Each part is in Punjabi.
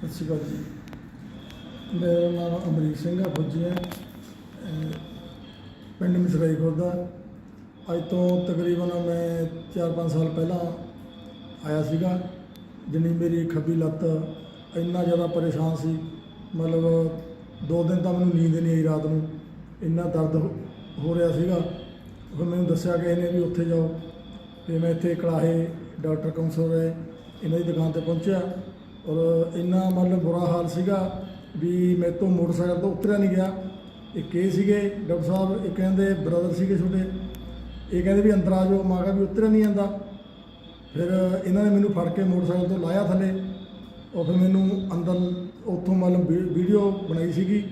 ਸਤਿ ਸ਼੍ਰੀ ਅਕਾਲ ਜੀ। ਮੇਰਾ ਨਾਮ ਅਮਰੀਕ ਸਿੰਘ ਹੈ ਫੌਜੀ ਹੈ ਪਿੰਡ ਮਿਸਰਾਈ ਖੁਰਦਾ ਅੱਜ ਤੋਂ ਤਕਰੀਬਨ ਮੈਂ 4-5 ਸਾਲ ਪਹਿਲਾਂ ਆਇਆ ਸੀਗਾ, ਜਿੰਨੀ ਮੇਰੀ ਖੱਬੀ ਲੱਤ ਇੰਨਾ ਜ਼ਿਆਦਾ ਪਰੇਸ਼ਾਨ ਸੀ। ਮਤਲਬ ਦੋ ਦਿਨ ਤਾਂ ਮੈਨੂੰ ਨੀਂਦ ਨਹੀਂ ਆਈ ਰਾਤ ਨੂੰ, ਇੰਨਾ ਦਰਦ ਹੋ- ਹੋ ਰਿਹਾ ਸੀਗਾ। ਫਿਰ ਮੈਨੂੰ ਦੱਸਿਆ ਕਿ ਇਹਨੇ ਵੀ ਉੱਥੇ ਜਾਓ। ਤੇ ਮੈਂ ਇੱਥੇ ਕੜਾਹੇ, ਡਾਕਟਰ ਕੌਂਸਲ ਹੈ ਇਹਨਾਂ ਦੀ ਦੁਕਾਨ ਤੇ ਪਹੁੰਚਿਆ। ਔਰ ਇੰਨਾ ਮਤਲਬ ਬੁਰਾ ਹਾਲ ਸੀਗਾ ਵੀ ਮੇਰੇ ਤੋਂ ਮੋਟਰਸਾਈਕਲ ਤੋਂ ਉਤਰਿਆ ਨਹੀਂ ਗਿਆ। ਇੱਕ ਇਹ ਸੀਗੇ, ਡਾਕਟਰ ਸਾਹਿਬ, ਇਹ ਕਹਿੰਦੇ ਬ੍ਰਦਰ ਸੀਗੇ ਛੋਟੇ। ਇਹ ਕਹਿੰਦੇ ਵੀ ਅੰਦਰ ਆ ਜਾਓ। ਮੈਂ ਕਿਹਾ ਵੀ ਉਤਰਿਆ ਨਹੀਂ ਜਾਂਦਾ। ਫਿਰ ਇਹਨਾਂ ਨੇ ਮੈਨੂੰ ਫੜ ਕੇ ਮੋਟਰਸਾਈਕਲ ਤੋਂ ਲਾਇਆ ਥੱਲੇ। ਉਹ ਫਿਰ ਮੈਨੂੰ ਅੰਦਰ ਉੱਥੋਂ ਮਤਲਬ ਵੀ- ਵੀਡੀਓ ਬਣਾਈ ਸੀਗੀ।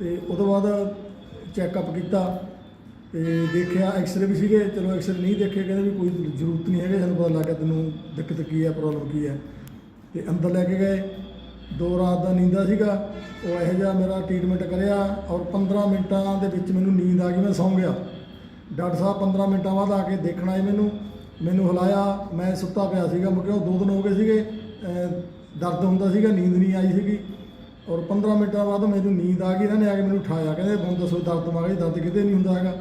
ਤੇ ਉਹ ਤੋਂ ਬਾਅਦ ਚੈੱਕਅਪ ਕੀਤਾ। ਤੇ ਦੇਖਿਆ ਐਕਸਰੇ ਵੀ ਸੀਗੇ। ਚਲੋ ਐਕਸਰੇ ਨਹੀਂ ਦੇਖੇ। ਕਹਿੰਦੇ ਵੀ ਕੋਈ ਜ਼ਰੂਰਤ ਨਹੀਂ ਹੈਗੇ। ਸਾਨੂੰ ਪਤਾ ਲੱਗ ਗਿਆ ਤੈਨੂੰ ਦਿੱਕਤ ਕੀ ਹੈ ਪ੍ਰੋਬਲਮ ਕੀ ਹੈ। ਤੇ ਅੰਦਰ ਲੈ ਕੇ ਗਏ। ਦੋ ਰਾਤ ਦਾ ਨੀਂਦਾ ਸੀਗਾ। ਉਹ ਇਹੋ ਜਿਹਾ ਮੇਰਾ ਟ੍ਰੀਟਮੈਂਟ ਕਰਿਆ ਔਰ 15 ਮਿੰਟਾਂ ਦੇ ਵਿੱਚ ਮੈਨੂੰ ਨੀਂਦ ਆ ਗਈ, ਮੈਂ ਸੌਂ ਗਿਆ। ਡਾਕਟਰ ਸਾਹਿਬ 15 ਮਿੰਟਾਂ ਬਾਅਦ ਆ ਕੇ ਦੇਖਣਾ ਆਏ ਮੈਨੂੰ। ਮੈਨੂੰ ਹਿਲਾਇਆ, ਮੈਂ ਸੁੱਤਾ ਪਿਆ ਸੀਗਾ ਮੈਂ ਕਿਹਾ ਦੋ ਦਿਨ ਹੋ ਗਏ ਸੀਗੇ। ਦਰਦ ਹੁੰਦਾ ਸੀਗਾ, ਨੀਂਦ ਨਹੀਂ ਆਈ ਸੀਗੀ। ਔਰ 15 ਮਿੰਟਾਂ ਬਾਅਦ ਮੈਨੂੰ ਨੀਂਦ ਆ ਗਈ, ਇਹਨਾਂ ਨੇ ਆ ਕੇ ਮੈਨੂੰ ਉਠਾਇਆ। ਕਹਿੰਦੇ, ਹੁਣ ਦੱਸੋ ਦਰਦ ਮਾਗਾ ਜੀ ਦਰਦ ਕਿਤੇ ਨਹੀਂ ਹੁੰਦਾ ਹੈਗਾ।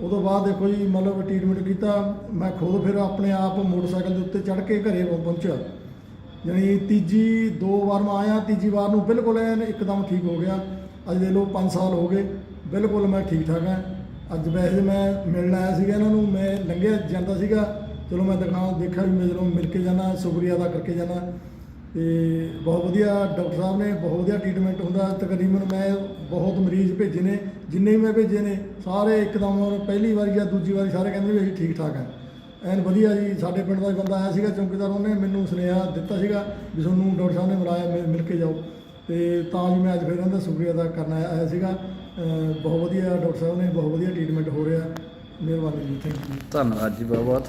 ਉਦੋਂ ਬਾਅਦ ਦੇਖੋ ਜੀ, ਮਤਲਬ ਟ੍ਰੀਟਮੈਂਟ ਕੀਤਾ। ਮੈਂ ਖੁਦ ਫਿਰ ਆਪਣੇ ਆਪ ਮੋਟਰਸਾਈਕਲ ਦੇ ਉੱਤੇ ਚੜ੍ਹ ਕੇ ਘਰੇ ਪਹੁੰਚਿਆ। ਯਾਨੀ ਤੀਜੀ ਦੋ ਵਾਰ ਮੈਂ ਆਇਆ, ਤੀਜੀ ਵਾਰ ਨੂੰ ਬਿਲਕੁਲ ਐਨ ਇੱਕਦਮ ਠੀਕ ਹੋ ਗਿਆ। ਅੱਜ ਦੇ ਲੋ 5 ਸਾਲ ਹੋ ਗਏ, ਬਿਲਕੁਲ ਮੈਂ ਠੀਕ ਠਾਕ ਹਾਂ। ਅੱਜ ਵੈਸੇ ਮੈਂ ਮਿਲਣ ਆਇਆ ਸੀਗਾ ਇਹਨਾਂ ਨੂੰ, ਮੈਂ ਲੰਘਿਆ, ਜਾਂਦਾ ਸੀਗਾ। ਚਲੋ ਮੈਂ ਦਿਖਾਉਂ ਦੇਖਿਆ ਵੀ ਮੈਂ ਜਦੋਂ ਮਿਲ ਕੇ ਜਾਣਾ ਸ਼ੁਕਰੀਆ ਅਦਾ ਕਰਕੇ ਜਾਣਾ ਤੇ ਬਹੁਤ ਵਧੀਆ ਡਾਕਟਰ ਸਾਹਿਬ ਨੇ ਬਹੁਤ ਵਧੀਆ ਟ੍ਰੀਟਮੈਂਟ ਹੁੰਦਾ, ਤਕਰੀਬਨ ਮੈਂ ਬਹੁਤ ਮਰੀਜ਼ ਭੇਜੇ ਨੇ, ਜਿੰਨੇ ਵੀ ਮੈਂ ਭੇਜੇ ਨੇ, ਸਾਰੇ ਇੱਕਦਮ ਪਹਿਲੀ ਵਾਰੀ ਜਾਂ ਦੂਜੀ ਵਾਰੀ ਸਾਰੇ ਕਹਿੰਦੇ ਵੀ ਅਸੀਂ ਠੀਕ ਠਾਕ ਹਾਂ। ਐਨ ਵਧੀਆ ਜੀ, ਸਾਡੇ ਪਿੰਡ ਦਾ ਹੀ ਬੰਦਾ ਆਇਆ ਸੀਗਾ, ਚੌਂਕੀਦਾਰ ਉਹਨੇ ਮੈਨੂੰ ਸੁਨੇਹਾ ਦਿੱਤਾ ਸੀਗਾ ਵੀ ਤੁਹਾਨੂੰ ਡਾਕਟਰ ਸਾਹਿਬ ਨੇ ਬੁਲਾਇਆ ਮਿਲ- ਮਿਲ ਕੇ ਜਾਓ। ਤੇ ਤਾਂ ਜੀ ਮੈਂ ਅੱਜ ਫਿਰ ਇਹਨਾਂ ਦਾ ਸ਼ੁਕਰੀਆ ਅਦਾ ਕਰਨ ਆਇਆ ਆਇਆ ਸੀਗਾ। ਅਹ ਬਹੁਤ ਵਧੀਆ, ਡਾਕਟਰ ਸਾਹਿਬ ਨੇ ਬਹੁਤ ਵਧੀਆ ਟ੍ਰੀਟਮੈਂਟ ਹੋ ਰਿਹਾ। ਮਿਹਰਬਾਨੀ ਜੀ ਥੈਂਕ ਯੂ ਧੰਨਵਾਦ ਜੀ ਬਹੁਤ ਬਹੁਤ